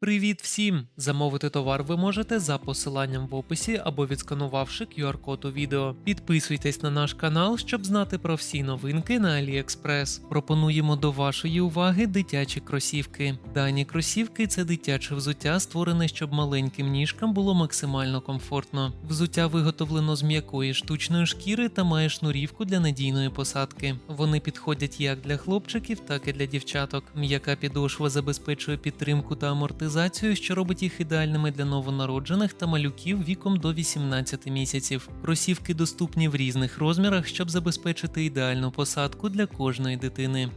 Привіт всім! Замовити товар ви можете за посиланням в описі або відсканувавши QR-код у відео. Підписуйтесь на наш канал, щоб знати про всі новинки на AliExpress. Пропонуємо до вашої уваги дитячі кросівки. Дані кросівки це дитяче взуття, створене, щоб маленьким ніжкам було максимально комфортно. Взуття виготовлено з м'якої штучної шкіри та має шнурівку для надійної посадки. Вони підходять як для хлопчиків, так і для дівчаток. М'яка підошва забезпечує підтримку та амортизацію, що робить їх ідеальними для новонароджених та малюків віком до 18 місяців. Кросівки доступні в різних розмірах, щоб забезпечити ідеальну посадку для кожної дитини.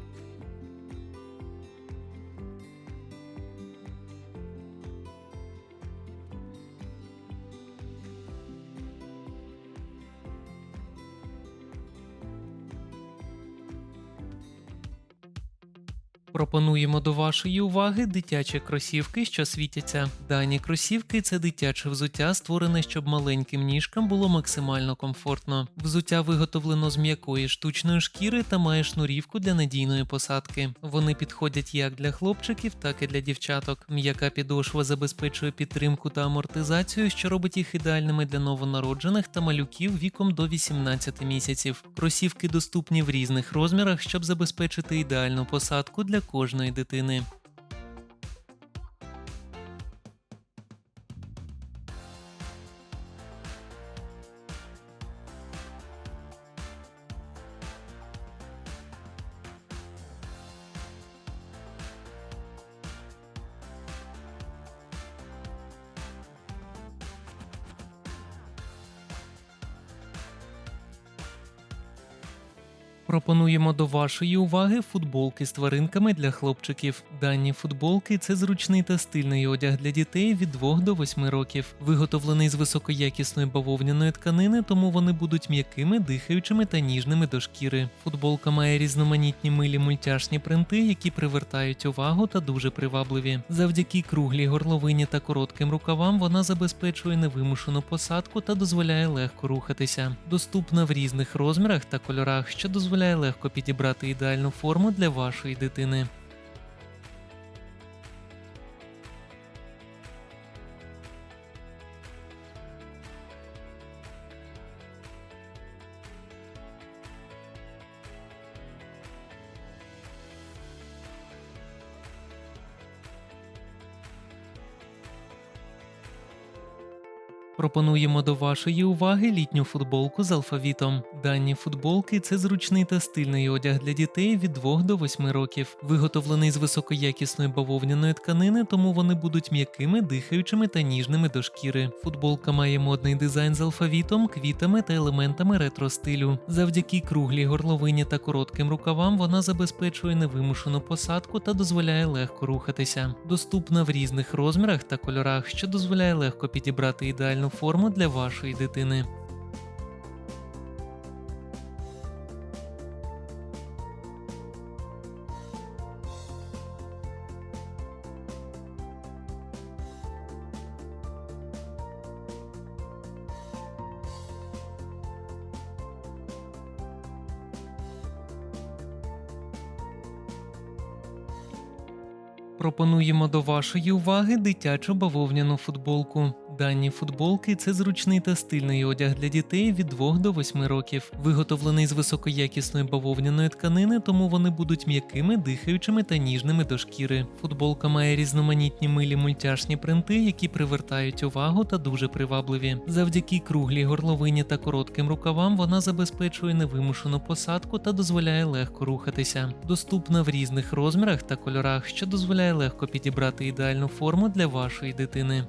Пропонуємо до вашої уваги дитячі кросівки, що світяться. Дані кросівки це дитяче взуття, створене, щоб маленьким ніжкам було максимально комфортно. Взуття виготовлено з м'якої штучної шкіри та має шнурівку для надійної посадки. Вони підходять як для хлопчиків, так і для дівчаток. М'яка підошва забезпечує підтримку та амортизацію, що робить їх ідеальними для новонароджених та малюків віком до 18 місяців. Кросівки доступні в різних розмірах, щоб забезпечити ідеальну посадку для кожної дитини. Пропонуємо до вашої уваги футболки з тваринками для хлопчиків. Дані футболки це зручний та стильний одяг для дітей від 2 до 8 років. Виготовлений з високоякісної бавовняної тканини, тому вони будуть м'якими, дихаючими та ніжними до шкіри. Футболка має різноманітні милі мультяшні принти, які привертають увагу та дуже привабливі. Завдяки круглій горловині та коротким рукавам вона забезпечує невимушену посадку та дозволяє легко рухатися. Доступна в різних розмірах та кольорах, що дозволяє легко підібрати ідеальну форму для вашої дитини. Пропонуємо до вашої уваги літню футболку з алфавітом. Дані футболки це зручний та стильний одяг для дітей від 2 до 8 років. Виготовлений з високоякісної бавовняної тканини, тому вони будуть м'якими, дихаючими та ніжними до шкіри. Футболка має модний дизайн з алфавітом, квітами та елементами ретро стилю. Завдяки круглій горловині та коротким рукавам вона забезпечує невимушену посадку та дозволяє легко рухатися. Доступна в різних розмірах та кольорах, що дозволяє легко підібрати ідеальну форму для вашої дитини. Пропонуємо до вашої уваги дитячу бавовняну футболку. Дані футболки це зручний та стильний одяг для дітей від 2 до 8 років. Виготовлений з високоякісної бавовняної тканини, тому вони будуть м'якими, дихаючими та ніжними до шкіри. Футболка має різноманітні милі мультяшні принти, які привертають увагу та дуже привабливі. Завдяки круглій горловині та коротким рукавам вона забезпечує невимушену посадку та дозволяє легко рухатися. Доступна в різних розмірах та кольорах, що дозволяє легко підібрати ідеальну форму для вашої дитини.